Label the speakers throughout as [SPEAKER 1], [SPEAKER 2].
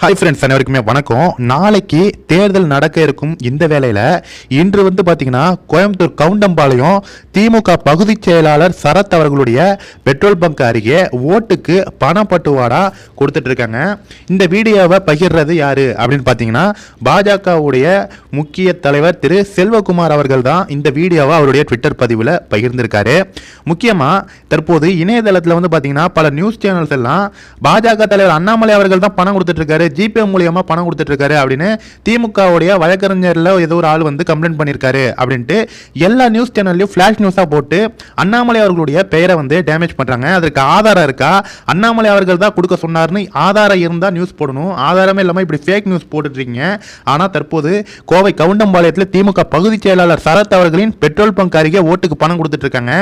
[SPEAKER 1] Hi friends அனைவருக்குமே வணக்கம். நாளைக்கு தேர்தல் நடக்க இருக்கும் இந்த வேலையில் இன்று வந்து பார்த்தீங்கன்னா கோயம்புத்தூர் கவுண்டம்பாளையம் திமுக பகுதி செயலாளர் சரத் அவர்களுடைய பெட்ரோல் பங்க் அருகே ஓட்டுக்கு பணப்பட்டுவாடா கொடுத்துட்டு இருக்காங்க. இந்த வீடியோவை பகிர்றது யாரு அப்படின்னு பார்த்தீங்கன்னா பாஜகவுடைய முக்கிய தலைவர் திரு செல்வகுமார் அவர்கள் தான் இந்த வீடியோவை அவருடைய ட்விட்டர் பதிவில் பகிர்ந்திருக்காரு. முக்கியமாக தற்போது இணையதளத்தில் வந்து பார்த்தீங்கன்னா பல நியூஸ் சேனல்ஸ் எல்லாம் பாஜக தலைவர் அண்ணாமலை அவர்கள் தான் பணம் கொடுத்துட்டு இருக்காரு. ஜிபே மூலியமாக பணம் கொடுத்துட்ருக்காரு அப்படின்னு திமுகவுடைய வழக்கறிஞரில் ஏதோ ஒரு ஆள் வந்து கம்ப்ளைண்ட் பண்ணியிருக்காரு அப்படின்ட்டு எல்லா நியூஸ் சேனல்லையும் ஃப்ளாஷ் நியூஸாக போட்டு அண்ணாமலை அவர்களுடைய பெயரை வந்து டேமேஜ் பண்ணுறாங்க அதற்கு ஆதாரம் இருக்கா? அண்ணாமலை அவர்கள் தான் கொடுக்க சொன்னார்னு ஆதாரம் இருந்தால் நியூஸ் போடணும். ஆதாரமே இல்லாமல் இப்படி ஃபேக் நியூஸ் போட்டுட்ருக்கீங்க ஆனால் தற்போது கோவை கவுண்டம்பாளையத்தில் திமுக பகுதி செயலாளர் சரத் அவர்களின் பெட்ரோல் பங்க் அருகே ஓட்டுக்கு பணம் கொடுத்துட்ருக்காங்க.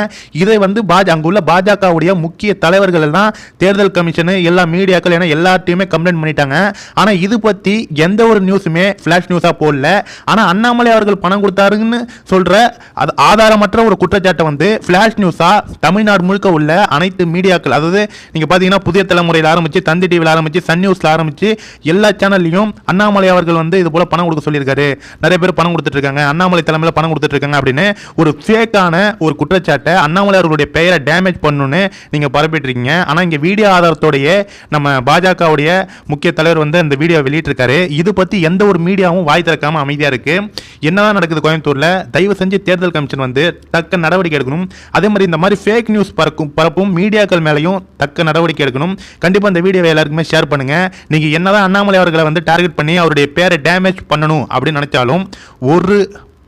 [SPEAKER 1] இதை வந்து பாஜ அங்குள்ள பாஜகவுடைய முக்கிய தலைவர்கள் எல்லாம் தேர்தல் கமிஷனு எல்லா மீடியாக்கள் என எல்லாத்தையுமே கம்ப்ளைண்ட் பண்ணிட்டாங்க. ஆனால் இது பற்றி எந்த ஒரு நியூஸுமே ஃப்ளாஷ் நியூஸாக போடல. ஆனால் அண்ணாமலை அவர்கள் பணம் கொடுத்தாருன்னு சொல்கிற அது ஆதாரமற்ற ஒரு குற்றச்சாட்டை வந்து ஃப்ளாஷ் நியூஸாக தமிழ்நாடு முழுக்க உள்ள அனைத்து மீடியாக்கள் அதாவது நீங்கள் பார்த்தீங்கன்னா புதிய தலைமுறையில் ஆரம்பித்து தந்தி டிவியில் ஆரம்பித்து சன் நியூஸில் ஆரம்பித்து எல்லா சேனல்லையும் அண்ணாமலை அவர்கள் வந்து இது போல் பணம் கொடுக்க சொல்லியிருக்காரு. நிறைய பேர் பணம் கொடுத்துட்ருக்காங்க அண்ணாமலை தலைமையில் பணம் கொடுத்துட்ருக்காங்க அப்படின்னு ஒரு ஃபேக்கான ஒரு குற்றச்சாட்டை அண்ணாமலை அவர்களுடைய பெயரை டேமேஜ் பண்ணணும்னு நீங்கள் பரப்பிட்டு இருக்கீங்க. ஆனால் இங்கே வீடியோ ஆதாரத்தோடைய நம்ம பாஜகவுடைய முக்கிய தலைவர் வந்து அந்த வீடியோ வெளியிட்டிருக்காரு. இது பற்றி எந்த ஒரு மீடியாவும் வாய் திறக்காமல் அமைதியாக இருக்குது என்னதான் நடக்குது கோயம்புத்தூரில்? தயவு செஞ்சு தேர்தல் கமிஷன் வந்து தக்க நடவடிக்கை எடுக்கணும். அதே மாதிரி இந்த மாதிரி ஃபேக் நியூஸ் பறக்கும் பரப்பும் மீடியாக்கள் மேலேயும் தக்க நடவடிக்கை எடுக்கணும். கண்டிப்பாக இந்த வீடியோவை எல்லாருக்குமே ஷேர் பண்ணுங்க. நீங்கள் என்னதான் அண்ணாமலை அவர்களை வந்து டார்கெட் பண்ணி அவருடைய பேரை டேமேஜ் பண்ணணும் அப்படின்னு நினைச்சாலும் ஒரு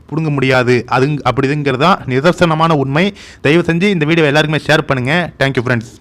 [SPEAKER 1] பிடுங்க முடியாது. அது அப்படிங்கிறது தான் நிதர்சனமான உண்மை. தயவு செஞ்சு இந்த வீடியோ எல்லாருக்குமே ஷேர் பண்ணுங்கள் தேங்க்யூ ஃப்ரெண்ட்ஸ்